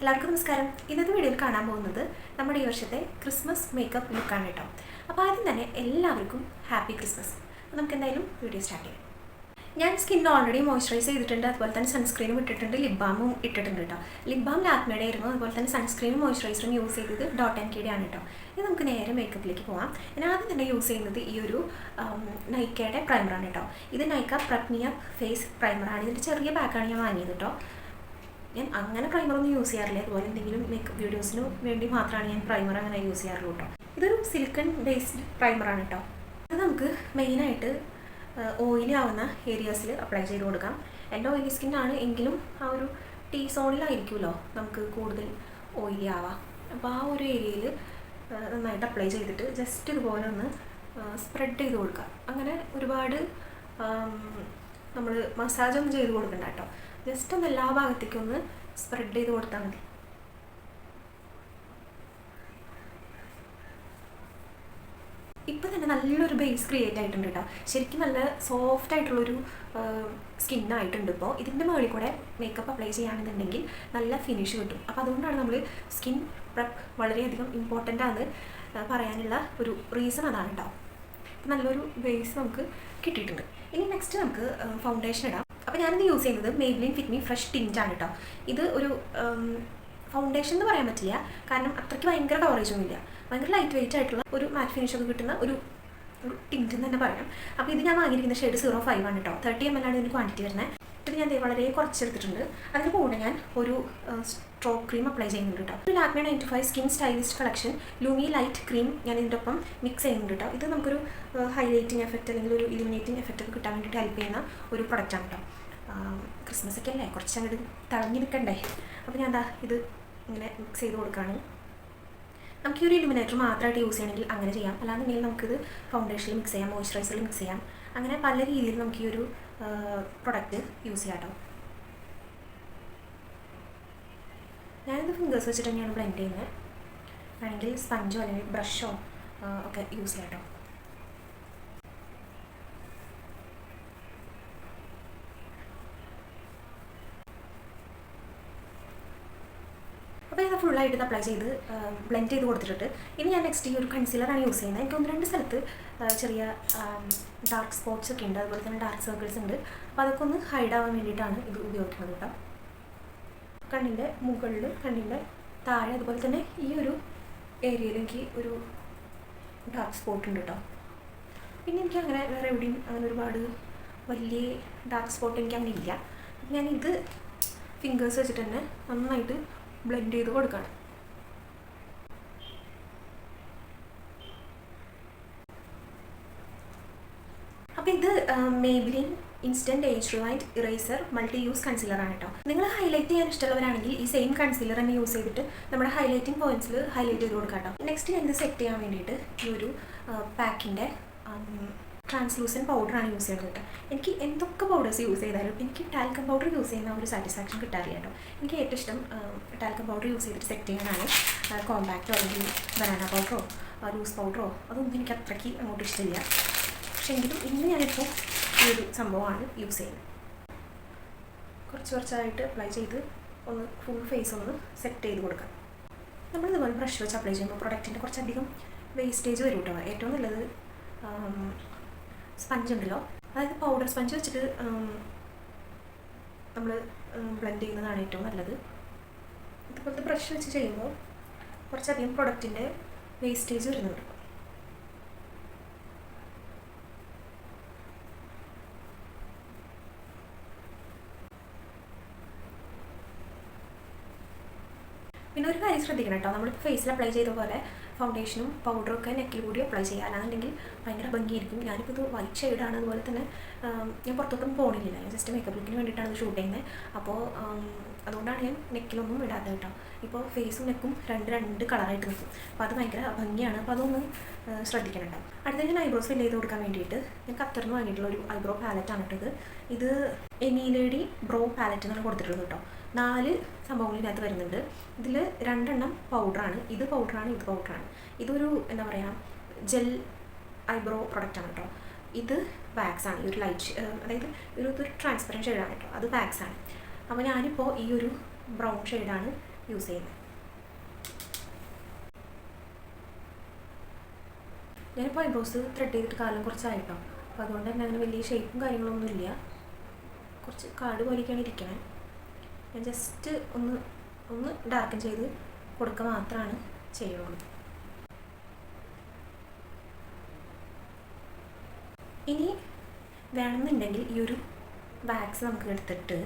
എല്ലാവർക്കും നമസ്കാരം. ഇന്നത്തെ വീഡിയോയിൽ കാണാൻ പോകുന്നത് നമ്മുടെ ഈ വർഷത്തെ ക്രിസ്മസ് മേക്കപ്പ് ലുക്കാണ് കേട്ടോ അപ്പോൾ ആദ്യം തന്നെ എല്ലാവർക്കും ഹാപ്പി ക്രിസ്മസ് നമുക്ക് എന്തായാലും വീഡിയോ സ്റ്റാർട്ട് ചെയ്യാം. ഞാൻ സ്കിൻ ഓൾറെഡി മോയ്സ്ചറൈസ് ചെയ്തിട്ടുണ്ട്. അതുപോലെ തന്നെ സൺസ്ക്രീനും ഇട്ടിട്ടുണ്ട്. ലിപ് ബാമും ഇട്ടിട്ടുണ്ട് കേട്ടോ ലിപ് ബാം ലാക്മയുടെ ആയിരുന്നു. അതുപോലെ തന്നെ സൺസ്ക്രീനും മോയ്സ്ചറൈസറും യൂസ് ചെയ്തത് ഡോട്ട് ആൻഡ് കീടെ ആണ് കേട്ടോ ഇത് നമുക്ക് നേരെ മേക്കപ്പിലേക്ക് പോകാം ഞാൻ ആദ്യം തന്നെ യൂസ് ചെയ്യുന്നത് ഈ ഒരു നൈക്കയുടെ പ്രൈമറാണ് കേട്ടോ ഇത് നൈക്ക പ്രഗ്നിയ ഫേസ് പ്രൈമറാണ് ഇതിന്റെ ചെറിയ പാക്കാണ് ഞാൻ വാങ്ങിയത് കേട്ടോ ഞാൻ അങ്ങനെ പ്രൈമറൊന്നും യൂസ് ചെയ്യാറില്ല. അതുപോലെ എന്തെങ്കിലും മേക്കപ്പ് വീഡിയോസിന് വേണ്ടി മാത്രമാണ് ഞാൻ പ്രൈമർ അങ്ങനെ യൂസ് ചെയ്യാറുള്ളൂ കേട്ടോ ഇതൊരു സിലിക്കൺ ബേസ്ഡ് പ്രൈമറാണ് കേട്ടോ ഇത് നമുക്ക് മെയിനായിട്ട് ഓയിലി ആവുന്ന ഏരിയാസിൽ അപ്ലൈ ചെയ്ത് കൊടുക്കാം. എന്റെ ഓയിലി സ്കിന്നാണ് എങ്കിലും ആ ഒരു ടീ സോണിലായിരിക്കുമല്ലോ നമുക്ക് കൂടുതൽ ഓയിലി ആവാം. അപ്പോൾ ആ ഒരു ഏരിയയിൽ നന്നായിട്ട് അപ്ലൈ ചെയ്തിട്ട് ജസ്റ്റ് ഇതുപോലെ ഒന്ന് സ്പ്രെഡ് ചെയ്ത് കൊടുക്കുക അങ്ങനെ ഒരുപാട് നമ്മൾ മസാജ് ഒന്നും ചെയ്ത് കൊടുക്കണ്ട കേട്ടോ ജസ്റ്റ് ഒന്ന് എല്ലാ ഭാഗത്തേക്കും ഒന്ന് സ്പ്രെഡ് ചെയ്ത് കൊടുത്താൽ മതി. ഇപ്പം തന്നെ നല്ലൊരു ബേസ് ക്രിയേറ്റ് ആയിട്ടുണ്ട് കേട്ടോ ശരിക്കും നല്ല സോഫ്റ്റ് ആയിട്ടുള്ളൊരു സ്കിന്നായിട്ടുണ്ട് ഇപ്പോൾ ഇതിന്റെ മുകളിൽ കൂടെ മേക്കപ്പ് അപ്ലൈ ചെയ്യുകയാണെന്നുണ്ടെങ്കിൽ നല്ല ഫിനിഷ് കിട്ടും. അപ്പോൾ അതുകൊണ്ടാണ് നമ്മൾ സ്കിൻ പ്രപ്പ് വളരെയധികം ഇമ്പോർട്ടന്റ് ആണ് പറയാനുള്ള ഒരു റീസൺ അതാണ് കേട്ടോ നല്ലൊരു ബേസ് നമുക്ക് കിട്ടിയിട്ടുണ്ട്. ഇനി നെക്സ്റ്റ് നമുക്ക് ഫൗണ്ടേഷൻ ഇടാം. അപ്പോൾ ഞാനിത് യൂസ് ചെയ്യുന്നത് മെയ്ബ്ലിൻ ഫിറ്റ് മീ ഫ്രഷ് ടിഞ്ചാണ് കേട്ടോ ഇത് ഒരു ഫൗണ്ടേഷൻ എന്ന് പറയാൻ പറ്റില്ല. കാരണം അത്രയ്ക്ക് ഭയങ്കര കവറേജ് ഇല്ല ഭയങ്കര ലൈറ്റ് വെയിറ്റ് ആയിട്ടുള്ള ഒരു മാറ്റ് ഫിനിഷ് ഒക്കെ കിട്ടുന്ന ഒരു ഒരു ടിന്റ് എന്ന് തന്നെ പറയാം. അപ്പോൾ ഇത് ഞാൻ വാങ്ങിയിരിക്കുന്ന ഷെയ്ഡ് സീറോ ഫൈവ് ആണ് കേട്ടോ തേർട്ടി എം എൽ ആണ് ഇതിന് ക്വാണ്ടിറ്റി വരുന്നത് ഇത് ഞാൻ വളരെ കുറച്ചെടുത്തിട്ടുണ്ട്. അതിന് കൂടെ ഞാൻ ഒരു സ്ട്രോക്ക് ക്രീം അപ്ലൈ ചെയ്യുന്നുണ്ട് കേട്ടോ ഒരു Lakme ninety five skin stylist collection lumi light cream ഞാൻ ഇതിന്റെ ഒപ്പം മിക്സ് ചെയ്യുന്നുണ്ട് കേട്ടോ ഇത് നമുക്കൊരു ഹൈലൈറ്റിംഗ് എഫക്റ്റ് അല്ലെങ്കിൽ ഒരു ഇലിമിനേറ്റിംഗ് എഫക്റ്റ് ഒക്കെ കിട്ടാൻ വേണ്ടിയിട്ട് ഹെൽപ്പ് ചെയ്യുന്ന ഒരു പ്രൊഡക്റ്റാണ് കേട്ടോ ക്രിസ്മസ് ഒക്കെ അല്ലേ കുറച്ച് അങ്ങോട്ട് തിളങ്ങി നിൽക്കണ്ടേ അപ്പോൾ ഞാൻ എന്താ ഇത് ഇങ്ങനെ മിക്സ് ചെയ്ത് കൊടുക്കുകയാണ് നമുക്ക് ഈ ഒരു ഇലുമിനേറ്റർ മാത്രമായിട്ട് യൂസ് ചെയ്യണമെങ്കിൽ അങ്ങനെ ചെയ്യാം. അല്ലാന്നുണ്ടെങ്കിൽ നമുക്കിത് ഫൗണ്ടേഷനിൽ മിക്സ് ചെയ്യാം മോയ്സ്ചറൈസറിൽ മിക്സ് ചെയ്യാം. അങ്ങനെ പല രീതിയിൽ നമുക്ക് ഈ ഒരു പ്രൊഡക്റ്റ് യൂസ് ചെയ്യാം കേട്ടോ ഞാനിത് ഫിംഗേഴ്സ് വെച്ചിട്ട് തന്നെയാണ് ബ്ലെൻഡ് ചെയ്യുന്നത്. വേണമെങ്കിൽ സ്പഞ്ചോ അല്ലെങ്കിൽ ബ്രഷോ ഒക്കെ യൂസ് ചെയ്യാം കേട്ടോ അപ്പോൾ ഇത് ഫുള്ളായിട്ട് അപ്ലൈ ചെയ്ത് ബ്ലെൻഡ് ചെയ്ത് കൊടുത്തിട്ടുണ്ട്. ഇനി ഞാൻ നെക്സ്റ്റ് ഈ ഒരു കൺസീലറാണ് യൂസ് ചെയ്യുന്നത്. എനിക്ക് ഒന്ന് രണ്ട് സ്ഥലത്ത് ചെറിയ ഡാർക്ക് സ്പോട്ട്സ് ഒക്കെ ഉണ്ട്. അതുപോലെ തന്നെ ഡാർക്ക് സർക്കിൾസ് ഉണ്ട്. അപ്പോൾ അതൊക്കെ ഒന്ന് ഹൈഡ് ആവാൻ വേണ്ടിയിട്ടാണ് ഇത് ഉപയോഗിക്കുന്നത് കേട്ടോ. കണ്ണിന്റെ മുകളിൽ കണ്ണിന്റെ താഴെ അതുപോലെ തന്നെ ഈ ഒരു ഏരിയയിൽ എനിക്ക് ഒരു ഡാർക്ക് സ്പോട്ട് ഉണ്ട് കേട്ടോ. പിന്നെ എനിക്ക് അങ്ങനെ വേറെ എവിടെയും അങ്ങനെ ഒരുപാട് വലിയ ഡാർക്ക് സ്പോട്ട് എനിക്ക് അങ്ങനെ ഇല്ല. ഞാൻ ഇത് ഫിംഗേഴ്സ് വെച്ചിട്ട് തന്നെ നന്നായിട്ട് ബ്ലെൻഡ് ചെയ്ത് കൊടുക്കണം. അപ്പോൾ ഇത് Maybelline instant age rewind eraser multi use concealer ആണ് കേട്ടോ. നിങ്ങൾ ഹൈലൈറ്റ് ചെയ്യാൻ ഇഷ്ടമുള്ളവരാണെങ്കിൽ ഈ സെയിം കൺസീലർ തന്നെ യൂസ് ചെയ്തിട്ട് നമ്മുടെ ഹൈലൈറ്റിംഗ് പോയിന്റ്സിൽ ഹൈലൈറ്റ് ചെയ്ത് കൊടുക്കാം കേട്ടോ. നെക്സ്റ്റ് ഞാൻ ഇത് സെറ്റ് ചെയ്യാൻ വേണ്ടിയിട്ട് ഈ ഒരു പാക്കിന്റെ ട്രാൻസ്ലൂസൻ പൗഡറാണ് യൂസ് ചെയ്യുന്നത് എനിക്ക് എന്തൊക്കെ പൗഡേഴ്സ് യൂസ് ചെയ്താലും എനിക്ക് ടാൽക്കം പൗഡർ യൂസ് ചെയ്യുന്ന ഒരു സാറ്റിസ്ഫാക്ഷൻ കിട്ടാറില്ല കേട്ടോ എനിക്ക് ഏറ്റവും ഇഷ്ടം ടാൽക്കം പൗഡർ യൂസ് ചെയ്തിട്ട് സെറ്റ് ചെയ്യാനാണ്. കോമ്പാക്റ്റോ അല്ലെങ്കിൽ ബനാന പൗഡറോ ലൂസ് പൗഡറോ അതൊന്നും എനിക്ക് അത്രയ്ക്ക് അങ്ങോട്ട് ഇഷ്ടമില്ല. പക്ഷേ എങ്കിലും ഇന്ന് ഞാനിപ്പോൾ ഈ ഒരു സംഭവമാണ് യൂസ് ചെയ്യുന്നത്. കുറച്ച് കുറച്ചായിട്ട് അപ്ലൈ ചെയ്ത് ഒന്ന് ഫുൾ ഫേസ് ഒന്ന് സെറ്റ് ചെയ്ത് കൊടുക്കാം. നമ്മൾ ഇതുപോലെ ബ്രഷ് വെച്ച് അപ്ലൈ ചെയ്യുമ്പോൾ പ്രൊഡക്റ്റിന്റെ കുറച്ചധികം വേസ്റ്റേജ് വരും കേട്ടോ ഏറ്റവും നല്ലത് സ്പഞ്ച് ഉണ്ടല്ലോ അതായത് പൗഡർ സ്പഞ്ച് വെച്ചിട്ട് നമ്മൾ ബ്ലെൻഡ് ചെയ്യുന്നതാണ് ഏറ്റവും നല്ലത്. ഇതുപോലത്തെ ബ്രഷ് വെച്ച് ചെയ്യുമ്പോൾ കുറച്ചധികം പ്രൊഡക്റ്റിന്റെ വേസ്റ്റേജ് വരുന്നുണ്ട്. കാര്യം ശ്രദ്ധിക്കണം കേട്ടോ. നമ്മൾ ഫേസിൽ അപ്ലൈ ചെയ്ത പോലെ ഫൗണ്ടേഷനും പൗഡറും ഒക്കെ നെക്കിൽ കൂടി അപ്ലൈ ചെയ്യുക ഭയങ്കര ഭംഗിയായിരിക്കും. ഞാനിപ്പോൾ ഇത് വൈറ്റ് ഷെയ്ഡാണ് അതുപോലെ തന്നെ ഞാൻ പുറത്തോട്ടൊന്നും പോകണില്ല ഞാൻ ജസ്റ്റ് മേക്കപ്പ് ലുക്കിന് വേണ്ടിയിട്ടാണ് ഇത് ഷൂട്ട് ചെയ്യുന്നത് അപ്പോൾ അതുകൊണ്ടാണ് ഞാൻ നെക്കിലൊന്നും ഇടാത്തത് കേട്ടോ. ഇപ്പോൾ ഫേസും നെക്കും രണ്ട് രണ്ട് കളറായിട്ട് നിൽക്കും അപ്പോൾ അത് ഭയങ്കര ഭംഗിയാണ്. അപ്പോൾ അതൊന്ന് ശ്രദ്ധിക്കണം അടുത്ത ഞാൻ ഐബ്രോസ് ഫില്ല് ചെയ്ത് കൊടുക്കാൻ വേണ്ടിയിട്ട് ഞാൻ കത്തറിന് വാങ്ങിയിട്ടുള്ള ഒരു ഐബ്രോ പാലറ്റാണ് ഇട്ടത് ഇത്. എമീലേഡി ബ്രോ പാലറ്റ് എന്നാണ് കൊടുത്തിട്ടുള്ളത് കേട്ടോ. നാല് സംഭവങ്ങൾ ഇതിനകത്ത് വരുന്നുണ്ട്. ഇതിൽ രണ്ടെണ്ണം പൗഡറാണ് ഇത് പൗഡറാണ് ഇത് പൗഡറാണ് ഇതൊരു എന്താ പറയുക ജെൽ ഐബ്രോ പ്രൊഡക്റ്റാണ് കേട്ടോ ഇത് വാക്സ് ആണ്. ഈ ഒരു ലൈറ്റ് അതായത് ഒരു ഇതൊരു ട്രാൻസ്പെറന്റ് ഷെയ്ഡാണ് കേട്ടോ അത് വാക്സ് ആണ്. അപ്പോൾ ഞാനിപ്പോൾ ഈ ഒരു ബ്രൗൺ ഷെയ്ഡാണ് യൂസ് ചെയ്യുന്നത്. ഞാനിപ്പോൾ ഐബ്രോസ് ത്രെഡ് ചെയ്തിട്ട് കാലം കുറച്ചായിട്ടോ അപ്പോൾ അതുകൊണ്ട് തന്നെ അങ്ങനെ വലിയ ഷേപ്പും കാര്യങ്ങളൊന്നും ഇല്ല കുറച്ച് കാട് പോലെയൊക്കെയാണ് ഇരിക്കണേ. ഞാൻ ജസ്റ്റ് ഒന്ന് ഒന്ന് ഡാർക്കൻ ചെയ്ത് കൊടുക്കുക മാത്രമാണ് ചെയ്യുള്ളൂ. ഇനി വേണമെന്നുണ്ടെങ്കിൽ ഈ ഒരു വാക്സ് നമുക്ക് എടുത്തിട്ട്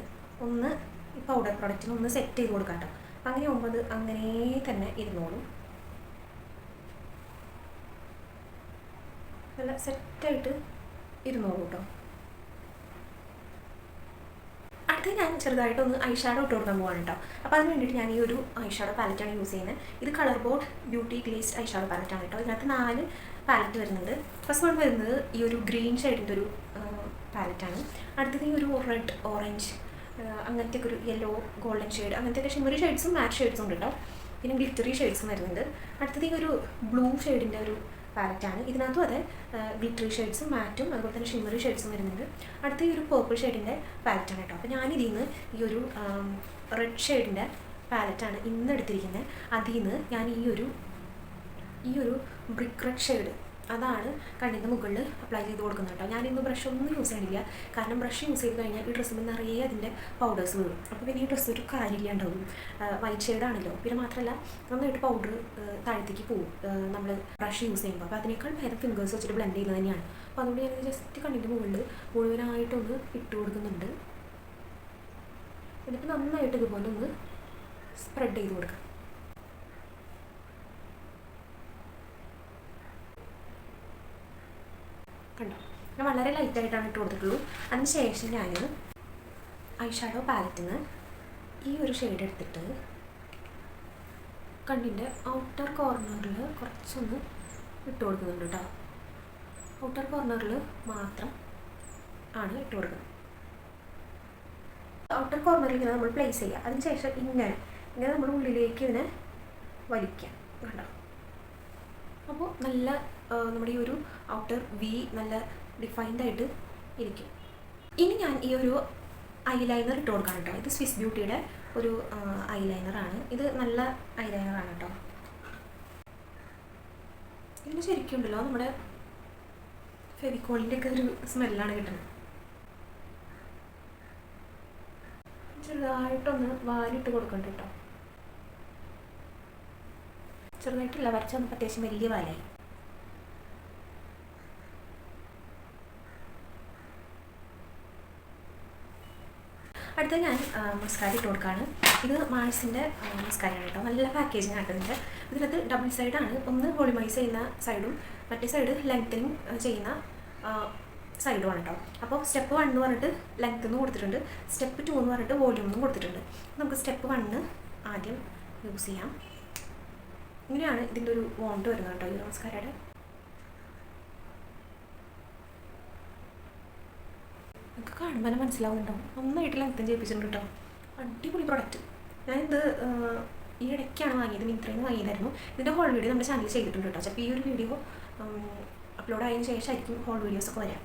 ഒന്ന് ഈ പൗഡർ പ്രൊഡക്റ്റിന് ഒന്ന് സെറ്റ് ചെയ്ത് കൊടുക്കാം കേട്ടോ. അങ്ങനെ ഒമ്പത് അങ്ങനെ തന്നെ ഇരുന്നോളും. നല്ല സെറ്റായിട്ട് ഇരുന്നോളൂ കേട്ടോ. അടുത്ത് ഞാൻ ചെറുതായിട്ടൊന്ന് ഐ ഷാഡോ ഇട്ട് കൊടുക്കാൻ പോവാണ് കേട്ടോ അപ്പോൾ അതിന് വേണ്ടിയിട്ട് ഞാൻ ഈ ഒരു ഐ ഷാഡോ പാലറ്റാണ് യൂസ് ചെയ്യുന്നത്. ഇത് colour board beauty glazed eye shadow പാലറ്റാണ് കേട്ടോ ഇതിനകത്ത് നാല് പാലറ്റ് വരുന്നുണ്ട്. ഫസ്റ്റ് വൺ വരുന്നത് ഈ ഒരു ഗ്രീൻ ഷെയ്ഡിന്റെ ഒരു പാലറ്റാണ് അടുത്തത് ഈ ഒരു റെഡ് ഓറഞ്ച് അങ്ങനത്തെ ഒരു യെല്ലോ ഗോൾഡൻ ഷെയ്ഡ് അങ്ങനത്തെ ഷിമറി ഷെയ്ഡ്സും മാറ്റ് ഷെയ്ഡ്സും ഉണ്ട് കേട്ടോ പിന്നെ ഗ്ലിറ്ററി ഷെയ്ഡ്സും വരുന്നുണ്ട്. അടുത്തത് ഈ ഒരു ബ്ലൂ ഷെയ്ഡിന്റെ ഒരു പാലറ്റാണ് ഇതിനകത്തും അതെ ഗ്ലിറ്ററി ഷെയ്ഡ്സും മാറ്റും അതുപോലെ തന്നെ ഷിമറി ഷെയ്ഡ്സും വരുന്നുണ്ട്. അടുത്ത ഈ ഒരു പേർപ്പിൾ ഷെയ്ഡിന്റെ പാലറ്റാണ് കേട്ടോ. അപ്പോൾ ഞാനിതിൽ നിന്ന് ഈ ഒരു റെഡ് ഷെയ്ഡിന്റെ പാലറ്റാണ് ഇന്ന് എടുത്തിരിക്കുന്നത് അതിൽ നിന്ന് ഞാൻ ഈ ഒരു ഈ ഒരു ബ്രിക്ക് റെഡ് ഷെയ്ഡ് അതാണ് കണ്ണിന്റെ മുകളിൽ അപ്ലൈ ചെയ്ത് കൊടുക്കുന്നത് കേട്ടോ. ഞാനിന്ന് ബ്രഷ് ഒന്നും യൂസ് ചെയ്യണില്ല. കാരണം ബ്രഷ് യൂസ് ചെയ്ത് കഴിഞ്ഞാൽ ഈ ഡ്രസ്സിൽ നിറയെ അതിന്റെ പൗഡേഴ്സ് വീഴും അപ്പോൾ പിന്നെ ഈ ഡ്രസ്സ് ഒരു കാര്യമില്ല ഉണ്ടാവും. വൈറ്റ് ഷെയ്ഡാണല്ലോ പിന്നെ മാത്രമല്ല നന്നായിട്ട് പൗഡർ താഴത്തേക്ക് പോകും നമ്മൾ ബ്രഷ് യൂസ് ചെയ്യുമ്പോൾ. അപ്പോൾ അതിനേക്കാൾ ഭേദം ഫിംഗേഴ്സ് വെച്ചിട്ട് ബ്ലെൻഡ് ചെയ്യുന്നത് തന്നെയാണ്. അപ്പോൾ അതുകൊണ്ട് ഞാൻ ജസ്റ്റ് കണ്ണിന്റെ മുകളിൽ മുഴുവനായിട്ടൊന്ന് ഇട്ട് കൊടുക്കുന്നുണ്ട്. എന്നിട്ട് നന്നായിട്ട് ഇതുപോലെ ഒന്ന് സ്പ്രെഡ് ചെയ്ത് കൊടുക്കുക കണ്ടോ? ഞാൻ വളരെ ലൈറ്റായിട്ടാണ് ഇട്ട് കൊടുത്തിട്ടുള്ളൂ. അതിന് ശേഷം ഞാൻ ഐ ഷാഡോ പാലറ്റിൽ നിന്ന് ഈ ഒരു ഷെയ്ഡ് എടുത്തിട്ട് കണ്ണിന്റെ ഔട്ടർ കോർണറിൽ കുറച്ചൊന്ന് ഇട്ട് കൊടുക്കുന്നുണ്ട് കേട്ടോ ഔട്ടർ കോർണറിൽ മാത്രം ആണ് ഇട്ട് കൊടുക്കുന്നത്. ഔട്ടർ കോർണറിൽ ഇങ്ങനെ നമ്മൾ പ്ലേസ് ചെയ്യുക അതിന് ശേഷം ഇങ്ങനെ ഇങ്ങനെ നമ്മുടെ ഉള്ളിലേക്ക് ഇതിനെ വലിക്കുക കണ്ടോ? അപ്പോൾ നല്ല നമ്മുടെ ഈ ഒരു ഔട്ടർ വി നല്ല ഡിഫൈൻഡ് ആയിട്ട് ഇരിക്കും. ഇനി ഞാൻ ഈ ഒരു ഐലൈനർ ഇട്ട് കൊടുക്കാൻ കേട്ടോ ഇത് സ്വിസ് ബ്യൂട്ടിയുടെ ഒരു ഐലൈനറാണ് ഇത് നല്ല ഐലൈനറാണ് കേട്ടോ ഇതിന് ശരിക്കും ഉണ്ടല്ലോ നമ്മുടെ ഫെവിക്കോളിന്റെ ഒക്കെ ഒരു സ്മെല്ലാണ് കിട്ടുന്നത്. ചെറുതായിട്ടൊന്ന് വാരിട്ട് കൊടുക്കണ്ട കേട്ടോ ചെറുതായിട്ടില്ല വരച്ച വന്നപ്പോൾ അത്യാവശ്യം വലിയ വാലായി. അടുത്ത ഞാൻ മസ്കാര ഇട്ട് കൊടുക്കുകയാണ് ഇത് മാൾസിന്റെ മസ്കാരയാണ് കേട്ടോ. നല്ല പാക്കേജിങ് ആയിട്ടുണ്ട് ഇതിനകത്ത് ഡബിൾ സൈഡാണ് ഒന്ന് വോളിമൈസ് ചെയ്യുന്ന സൈഡും മറ്റേ സൈഡ് ലെങ്തനിങ് ചെയ്യുന്ന ആണ് കേട്ടോ. അപ്പോൾ സ്റ്റെപ്പ് വൺ എന്ന് പറഞ്ഞിട്ട് ലെങ്ത് എന്ന് കൊടുത്തിട്ടുണ്ട്. സ്റ്റെപ്പ് ടു എന്ന് പറഞ്ഞിട്ട് വോളിയൂം എന്നും കൊടുത്തിട്ടുണ്ട്. നമുക്ക് സ്റ്റെപ്പ് വണ്ണ് ആദ്യം യൂസ് ചെയ്യാം. ഇങ്ങനെയാണ് ഇതിന്റെ ഒരു വോണ്ട് വരുന്നത് കേട്ടോ ഈ നമസ്കാരയുടെ കാണുമ്പോൾ തന്നെ മനസ്സിലാവുന്നുണ്ടോ? നന്നായിട്ട് ലെങ്തൻ ചെയ്യിപ്പിച്ചിട്ടുണ്ട് കേട്ടോ. അടിപൊളി പ്രൊഡക്റ്റ് ഞാനിത് ഈ ഇടയ്ക്കാണ് വാങ്ങിയത് നിന്ന് വാങ്ങിയതായിരുന്നു. ഇതിന്റെ ഹോൾ വീഡിയോ നമ്മുടെ ചാനലിൽ ചെയ്തിട്ടുണ്ട് കേട്ടോ. അപ്പോൾ ഈ ഒരു വീഡിയോ അപ്ലോഡ് ആയതിനു ശേഷമായിരിക്കും ഹോൾ വീഡിയോസ് ഒക്കെ വരാം.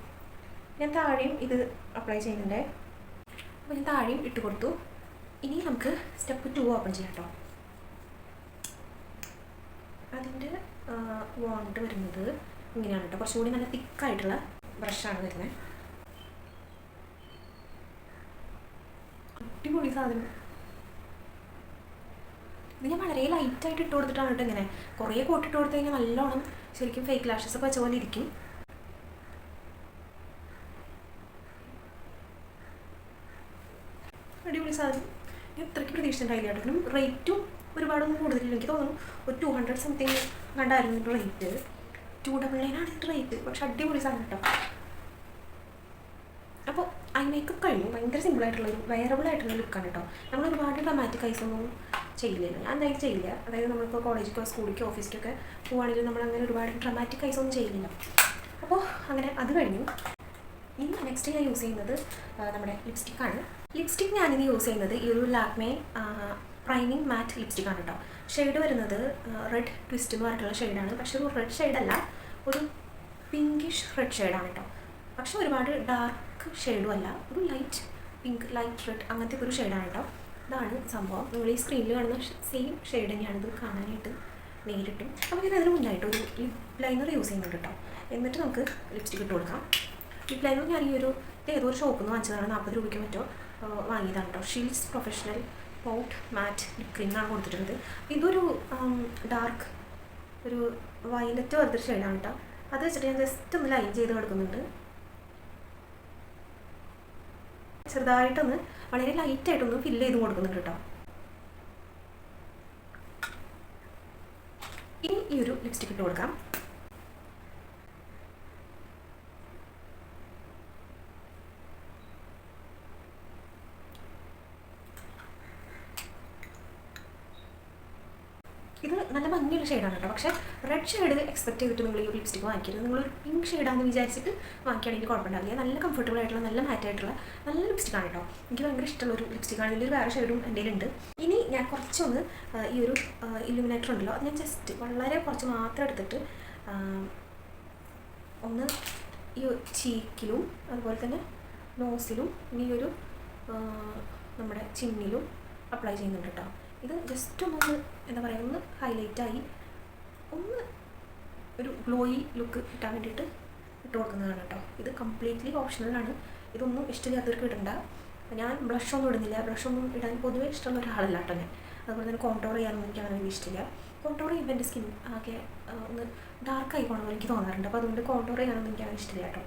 ഞാൻ താഴെയും ഇത് അപ്ലൈ ചെയ്യുന്നുണ്ട്. അപ്പോൾ ഞാൻ താഴെയും ഇട്ട് കൊടുത്തു. ഇനി നമുക്ക് സ്റ്റെപ്പ് ടു ഓപ്പൺ ചെയ്യാം കേട്ടോ. അതിന്റെ വോണ്ട് വരുന്നത് ഇങ്ങനെയാണ് കേട്ടോ. കുറച്ചുകൂടി നല്ല തിക്കായിട്ടുള്ള ബ്രഷാണ് വരുന്നത് അടിപൊളി സാധനം ഇത് ഞാൻ വളരെ ലൈറ്റായിട്ട് ഇട്ട് കൊടുത്തിട്ടാണ് കേട്ടോ ഇങ്ങനെ. കുറേ കൂട്ടിട്ട് കൊടുത്തു കഴിഞ്ഞാൽ നല്ലോണം ശരിക്കും ഫേക്ക് ലാഷസ് ഒക്കെ വെച്ച പോലെ ഇരിക്കും. അടിപൊളി സാധനം. ഞാൻ ഇത്രയ്ക്ക് പ്രതീക്ഷിച്ചിട്ടുണ്ടായില്ല കേട്ടോ. റേറ്റും ഒരുപാടൊന്നും കൂടുതലില്ല. എനിക്ക് തോന്നുന്നു ഒരു ടു ഹൺഡ്രഡ് സംതിങ് കണ്ടായിരുന്നു റേറ്റ് ടു ഡബിൾ നയൻ ആണ് റേറ്റ് പക്ഷെ അടിപൊളി സാധനം കേട്ടോ. മേക്കപ്പ് കഴിഞ്ഞു. ഭയങ്കര വെയറബിൾ ആയിട്ടുള്ള ലുക്കാണ് കേട്ടോ നമ്മൾ ഒരുപാട് ഡ്രമാറ്റിക് ഒന്നും ചെയ്യില്ലല്ലോ ഞാൻ എന്തായാലും ചെയ്യില്ല. അതായത് നമ്മളിപ്പോൾ കോളേജിലേക്കോ സ്കൂളിലേക്കോ ഓഫീസിലേക്കൊക്കെ പോവുകയാണെങ്കിലും നമ്മൾ അങ്ങനെ ഒരുപാട് ഡ്രമാറ്റിക് ഒന്നും ചെയ്യില്ല. അപ്പോൾ അങ്ങനെ അത് കഴിഞ്ഞു. ഇനി നെക്സ്റ്റ് ഞാൻ യൂസ് ചെയ്യുന്നത് നമ്മുടെ ലിപ്സ്റ്റിക്കാണ് ലിപ്സ്റ്റിക് ഞാനിത് യൂസ് ചെയ്യുന്നത് ഈ ഒരു ലാക്മേ പ്രൈമിങ് മാറ്റ് ലിപ്സ്റ്റിക് ആണ് കേട്ടോ ഷെയ്ഡ് വരുന്നത് റെഡ് ട്വിസ്റ്റ് എന്ന് പറഞ്ഞിട്ടുള്ള ഷെയ്ഡാണ് പക്ഷെ ഒരു റെഡ് ഷെയ്ഡല്ല ഒരു പിങ്കിഷ് റെഡ് ഷെയ്ഡാണ് കേട്ടോ പക്ഷെ ഒരുപാട് ഡാർക്ക് ഷെയ്ഡും അല്ല ഒരു ലൈറ്റ് പിങ്ക് ലൈറ്റ് റെഡ് അങ്ങനത്തെ ഒരു ഷെയ്ഡാണ് കേട്ടോ. ഇതാണ് സംഭവം. നിങ്ങൾ ഈ സ്ക്രീനിൽ കാണുന്ന സെയിം ഷെയ്ഡ് തന്നെയാണ് ഇത് കാണാനായിട്ട് നേരിട്ടും. അപ്പോൾ ഞാൻ അതിന് മുന്നായിട്ട് ഒരു ലിപ് ലൈനർ യൂസ് ചെയ്യുന്നുണ്ട് കേട്ടോ. എന്നിട്ട് നമുക്ക് ലിപ്സ്റ്റിക് ഇട്ട് കൊടുക്കാം. ലിപ് ലൈനർ ഞാൻ ഈ ഒരു ഇത് ഏതോ ഒരു ഷോപ്പിൽ നിന്ന് വാങ്ങിച്ചതാണ് നാൽപ്പത് രൂപയ്ക്ക് മറ്റോ വാങ്ങിയതാണ് കേട്ടോ. Sheels professional pout matte lip cream എന്നാണ് കൊടുത്തിട്ടുള്ളത്. ഇതൊരു ഡാർക്ക് ഒരു വയലറ്റ് പോലത്തെ ഷെയ്ഡാണ് കേട്ടോ. അത് വെച്ചിട്ട് ഞാൻ ജസ്റ്റ് ഒന്ന് ലൈൻ ചെയ്ത് കൊടുക്കുന്നുണ്ട്. ചെറുതായിട്ടൊന്ന് വളരെ ലൈറ്റായിട്ടൊന്ന് ഫില്ല് ചെയ്ത് കൊടുക്കുന്നുണ്ട് കേട്ടോ. ഇനി ഈ ഒരു ലിപ്സ്റ്റിക് ഇട്ട് കൊടുക്കാം ഇത് നല്ല ഭംഗിയുള്ള ഷെയ്ഡാണ് കേട്ടോ. പക്ഷേ റെഡ് ഷെയ്ഡ് എക്സ്പെക്ട് ചെയ്തിട്ട് നിങ്ങൾ ഈ ഒരു ലിപ്സ്റ്റിക് വാങ്ങിക്കരുത്. നിങ്ങളൊരു പിങ്ക് ഷെയ്ഡാണെന്ന് വിചാരിച്ചിട്ട് വാങ്ങിക്കുകയാണെങ്കിൽ കുഴപ്പമുണ്ടാവില്ല നല്ല കംഫർട്ടബിൾ ആയിട്ടുള്ള നല്ല മാറ്റ് ആയിട്ടുള്ള നല്ല ലിപ്സ്റ്റിക്കാണ് കേട്ടോ. എനിക്ക് ഭയങ്കര ഇഷ്ടമുള്ള ഒരു ലിപ്സ്റ്റിക്കാണ് ഇതിൽ വേറെ ഷെയ്ഡും എന്റെ ഉണ്ട് ഇനി ഞാൻ കുറച്ചൊന്ന് ഈ ഒരു ഇലുമിനേറ്റർ ഉണ്ടല്ലോ. അത് ഞാൻ ജസ്റ്റ് വളരെ കുറച്ച് മാത്രം എടുത്തിട്ട് ഒന്ന് ഈ ചീക്കിലും അതുപോലെ തന്നെ നോസിലും ഈ ഒരു നമ്മുടെ ചിന്നിലും അപ്ലൈ ചെയ്യുന്നുണ്ട് കേട്ടോ. ഇത് ജസ്റ്റ് ഒന്ന് എന്താ പറയുക ഒന്ന് ഹൈലൈറ്റായി ഒന്ന് ഒരു ഗ്ലോയി ലുക്ക് കിട്ടാൻ വേണ്ടിയിട്ട് ഇട്ട് കൊടുക്കുന്നതാണ് കേട്ടോ ഇത് കംപ്ലീറ്റ്ലി ഓപ്ഷണലാണ് ഇതൊന്നും ഇഷ്ടമില്ലാത്തവർക്ക് ഇടണ്ട. ഞാൻ ബ്ലഷ് ഒന്നും ഇടുന്നില്ല. ബ്ലഷ് ഒന്നും ഇടാൻ പൊതുവെ ഇഷ്ടമുള്ള ഒരാളല്ല കേട്ടോ ഞാൻ. അതുപോലെ തന്നെ കോൺട്രോൾ ചെയ്യാനൊന്നും എനിക്ക് അങ്ങനെ ഇഷ്ടമില്ല. കോൺട്രോൾ ചെയ്യുമ്പോൾ എന്റെ സ്കിൻ ആകെ ഒന്ന് ഡാർക്ക് ആയി പോകണമെന്ന് എനിക്ക് തോന്നാറുണ്ട്. അപ്പോൾ അതുകൊണ്ട് കോൺട്രോൾ ചെയ്യാനൊന്നും എനിക്ക് അങ്ങനെ ഇഷ്ടമില്ല കേട്ടോ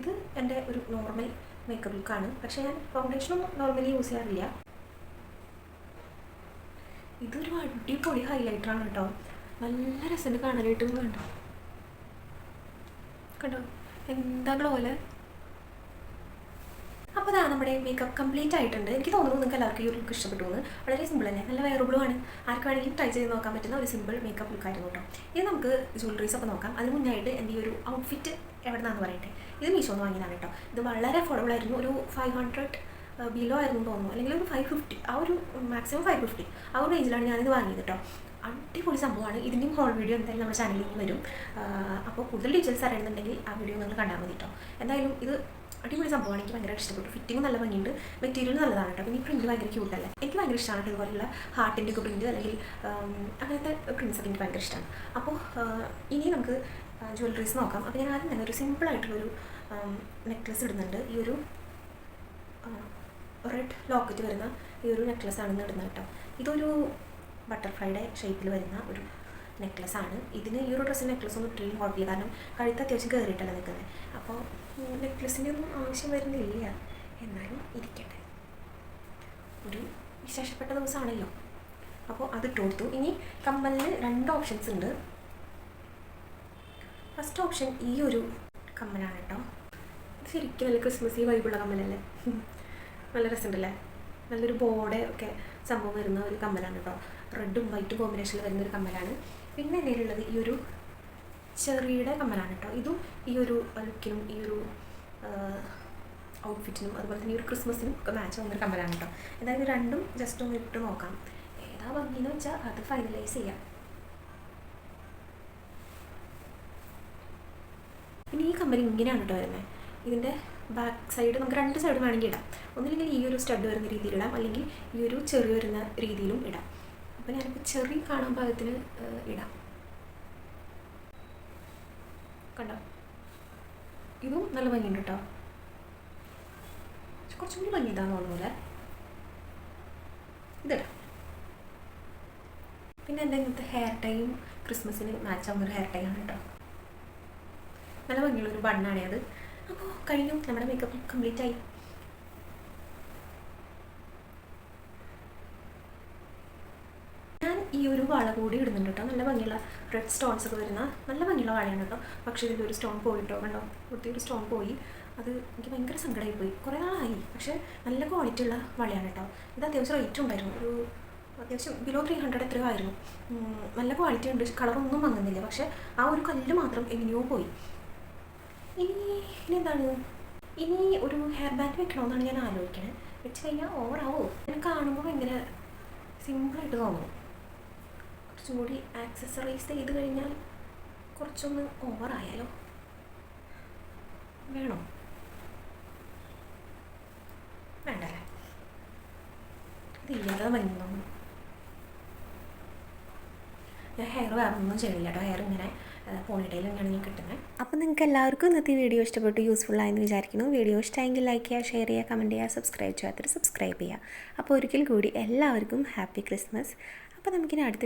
ഇത് എന്റെ ഒരു നോർമൽ മേക്കപ്പ് ലുക്കാണ് പക്ഷേ ഞാൻ ഫൗണ്ടേഷനൊന്നും നോർമലി യൂസ് ചെയ്യാറില്ല. ഇതൊരു അടിപൊളി ഹൈലൈറ്റർ ആണ് കേട്ടോ. നല്ല രസമുണ്ട് കാണാനായിട്ട് കണ്ടോ? കണ്ടോ? എന്താ ഗ്ലോൽ അപ്പോൾ അതാണ് നമ്മുടെ മേക്കപ്പ് കംപ്ലീറ്റ് ആയിട്ടുണ്ട്. എനിക്ക് തോന്നുന്നു നിങ്ങൾക്ക് എല്ലാവർക്കും ഈ ഒരു ലുക്ക് ഇഷ്ടപ്പെട്ടു എന്ന്. വളരെ സിമ്പിൾ തന്നെ. നല്ല വെയറബിളും ആണ്. ആർക്ക് വേണമെങ്കിലും ട്രൈ ചെയ്ത് നോക്കാൻ പറ്റുന്ന ഒരു സിമ്പിൾ മേക്കപ്പ് ലുക്കായിരുന്നു കേട്ടോ. ഇനി നമുക്ക് ജ്വല്ലറീസ് ഒക്കെ നോക്കാം. അതിന് മുന്നായിട്ട് എന്റെ ഈ ഒരു ഔട്ട്ഫിറ്റ് എവിടെ നിന്നാണെന്ന് പറയട്ടെ? ഇത് മീഷോന്ന് വാങ്ങിയതാണ് കേട്ടോ. ഇത് വളരെ അഫോർഡബിൾ ആയിരുന്നു. ഒരു ഫൈവ് ഹൺഡ്രഡ് ബിലോ ആയിരുന്നു തോന്നുന്നു. അല്ലെങ്കിൽ ഒരു ഫൈവ് ഫിഫ്റ്റി ആ ഒരു മാക്സിമം ഫൈവ് ഫിഫ്റ്റി ആ ഒരു റേഞ്ചിലാണ് ഞാനിത് വാങ്ങിയത് കേട്ടോ അടിപൊളി സംഭവമാണ്. ഇതിന്റെയും ഹോൾ വീഡിയോ എന്തായാലും നമ്മുടെ ചാനലിൽ വരും. അപ്പോൾ കൂടുതൽ ഡീറ്റെയിൽസ് അറിയണമെന്നുണ്ടെങ്കിൽ ആ വീഡിയോ നിങ്ങൾ കണ്ടാൽ മതി കേട്ടോ എന്തായാലും ഇത് അടിപൊളി സംഭവമാണ്. എനിക്ക് ഭയങ്കര ഇഷ്ടപ്പെട്ടു. ഫിറ്റിംഗ് നല്ല ഭംഗിയുണ്ട്. മെറ്റീരിയൽ നല്ലതാണ് കേട്ടോ പിന്നെ പ്രിന്റ് ഭയങ്കര ക്യൂട്ടല്ലേ എനിക്ക് ഭയങ്കര ഇഷ്ടമാണ് കേട്ടോ ഇതുപോലുള്ള ഹാർട്ടിന്റെ ഒക്കെ പ്രിന്റ് അല്ലെങ്കിൽ അങ്ങനത്തെ പ്രിൻസ് എനിക്ക് ഭയങ്കര ഇഷ്ടമാണ്. അപ്പോൾ ഇനി നമുക്ക് ജ്വല്ലറീസ് നോക്കാം. അപ്പോൾ ഞാൻ ആദ്യം തന്നെ ഒരു സിമ്പിൾ ആയിട്ടുള്ളൊരു നെക്ലസ് ഇടുന്നുണ്ട്. ഈ ഒരു റെഡ് ലോക്കറ്റ് വരുന്ന ഈ ഒരു നെക്ലസ് ആണ് ഇടുന്നത് കേട്ടോ. ഇതൊരു ബട്ടർഫ്ലൈയുടെ ഷേപ്പിൽ വരുന്ന ഒരു നെക്ലസ് ആണ്. ഇതിന് ഈ ഒരു ഡ്രസ്സിന് നെക്ലസ് ഒന്നും ഇട്ടില്ലെങ്കിൽ കുഴപ്പമില്ല. കാരണം കഴുത്ത് അത്യാവശ്യം കയറിയിട്ടല്ല നിൽക്കുന്നത് അപ്പോൾ നെക്ലസിന്റെ ഒന്നും ആവശ്യം വരുന്നില്ല. എന്നാലും ഇരിക്കട്ടെ. ഒരു വിശേഷപ്പെട്ട ദിവസമാണല്ലോ. അപ്പോൾ അത് ഇട്ട് കൊടുത്തു. ഇനി കമ്മലിന് രണ്ട് ഓപ്ഷൻസ് ഉണ്ട്. ഫസ്റ്റ് ഓപ്ഷൻ ഈ ഒരു കമ്മലാണ് കേട്ടോ. ശരിക്കും നല്ല ക്രിസ്മസ് ഈ വൈബുള്ള കമ്മലല്ലേ? നല്ല രസമുണ്ടല്ലേ? നല്ലൊരു ബോർഡ് ഒക്കെ സംഭവം വരുന്ന ഒരു കമ്മലാണ് കേട്ടോ. റെഡും വൈറ്റും കോമ്പിനേഷനിൽ വരുന്ന ഒരു കമ്മലാണ്. പിന്നെ എന്റെ കയ്യിലുള്ളത് ഈ ഒരു ചെറിയുടെ കമ്മലാണ് കേട്ടോ. ഇതും ഈ ഒരു ലുക്കിനും ഈ ഒരു ഔട്ട്ഫിറ്റിനും അതുപോലെ തന്നെ ഈ ഒരു ക്രിസ്മസിനും ഒക്കെ മാച്ച് ആവുന്ന ഒരു കമ്മലാണ് കേട്ടോ. എന്തായാലും രണ്ടും ജസ്റ്റ് ഒന്ന് ഇട്ട് നോക്കാം. ഏതാ ഭംഗിയെന്ന് വെച്ചാൽ അത് ഫൈനലൈസ് ചെയ്യാം. പിന്നെ ഈ കമ്മൽ ഇങ്ങനെയാണ് കേട്ടോ വരുന്നത് ഇതിന്റെ ബാക്ക് സൈഡ് നമുക്ക് രണ്ട് സൈഡ് വേണമെങ്കിൽ ഇടാം. ഒന്നില്ലെങ്കിൽ ഈ ഒരു സ്റ്റഡ് വരുന്ന രീതിയിൽ ഇടാം. അല്ലെങ്കിൽ ഈ ഒരു ചെറി വരുന്ന രീതിയിലും ഇടാം. അപ്പോൾ ഞാനിപ്പോൾ ചെറി കാണാൻ ഭാഗത്തിന് ഇടാം. കണ്ടോ? ഇതും നല്ല ഭംഗിയുണ്ട് കേട്ടോ കുറച്ചും കൂടി ഭംഗി ഇതാന്ന് തോന്നുന്നില്ല ഇതിടാം പിന്നെ ഇന്നത്തെ ഹെയർ ടൈം ക്രിസ്മസിന് മാച്ച് ആവുന്ന ഒരു ഹെയർ ടൈം ആണ് കേട്ടോ നല്ല ഭംഗിയുള്ളൊരു ബണ്ണാണേ അത്. അപ്പോൾ കഴിഞ്ഞു. നമ്മുടെ മേക്കപ്പ് കംപ്ലീറ്റ് ആയി. ഞാൻ ഈ ഒരു വള കൂടി ഇടുന്നുണ്ട് കേട്ടോ. നല്ല ഭംഗിയുള്ള റെഡ് സ്റ്റോൺസ് ഒക്കെ വരുന്ന നല്ല ഭംഗിയുള്ള വളയാണ് കേട്ടോ. പക്ഷേ ഇതിന്റെ ഒരു സ്റ്റോൺ പോയിട്ടോ കണ്ടോ? കുട്ടി ഒരു സ്റ്റോൺ പോയി. അത് എനിക്ക് ഭയങ്കര സങ്കടമായി പോയി. കുറേ നാളായി പക്ഷേ നല്ല ക്വാളിറ്റി ഉള്ള വളയാണ് കേട്ടോ. ഇത് അത്യാവശ്യം റേറ്റ് ഉണ്ടായിരുന്നു. ഒരു അത്യാവശ്യം ബിലോ ത്രീ ഹൺഡ്രഡ് എത്രയോ ആയിരുന്നു. നല്ല ക്വാളിറ്റി ഉണ്ട്. കളറൊന്നും വന്നില്ല പക്ഷേ ആ ഒരു കല്ല് മാത്രം എങ്ങനെയോ പോയി. ഇനി ഇനി എന്താണ് ഇനി ഒരു ഹെയർ ബാൻഡ് വെക്കണമെന്നാണ് ഞാൻ ആലോചിക്കണത് വെച്ച് കഴിഞ്ഞാൽ ഓവറാവോ ഞാൻ കാണുമ്പോൾ ഭയങ്കര സിമ്പിളായിട്ട് തോന്നും. കുറച്ചുകൂടി ആക്സസറീസ് ചെയ്ത് കഴിഞ്ഞാൽ കുറച്ചൊന്ന് ഓവറായാലോ വേണോ? വേണ്ടല്ലേ? ഇതില്ലാതെ മരുന്നൊന്നും ഞാൻ ഹെയർ വേറൊന്നും ചെയ്യില്ല കേട്ടോ. ഹെയർ ഇങ്ങനെ പോണിട്ടയിൽ തന്നെയാണ് ഞാൻ കിട്ടുന്നത് അപ്പോൾ നിങ്ങൾക്ക് എല്ലാവർക്കും ഇന്നത്തെ വീഡിയോ ഇഷ്ടപ്പെട്ടു യൂസ്ഫുൾ ആയെന്ന് വിചാരിക്കുന്നു. വീഡിയോ ഇഷ്ടമെങ്കിൽ ലൈക്ക് ചെയ്യുക ഷെയർ ചെയ്യുക കമന്റ് ചെയ്യുക സബ്സ്ക്രൈബ് ചെയ്യാത്തവർ സബ്സ്ക്രൈബ് ചെയ്യുക. അപ്പോൾ ഒരിക്കൽ കൂടി എല്ലാവർക്കും ഹാപ്പി ക്രിസ്മസ് അപ്പോൾ നമുക്കിനി അടുത്ത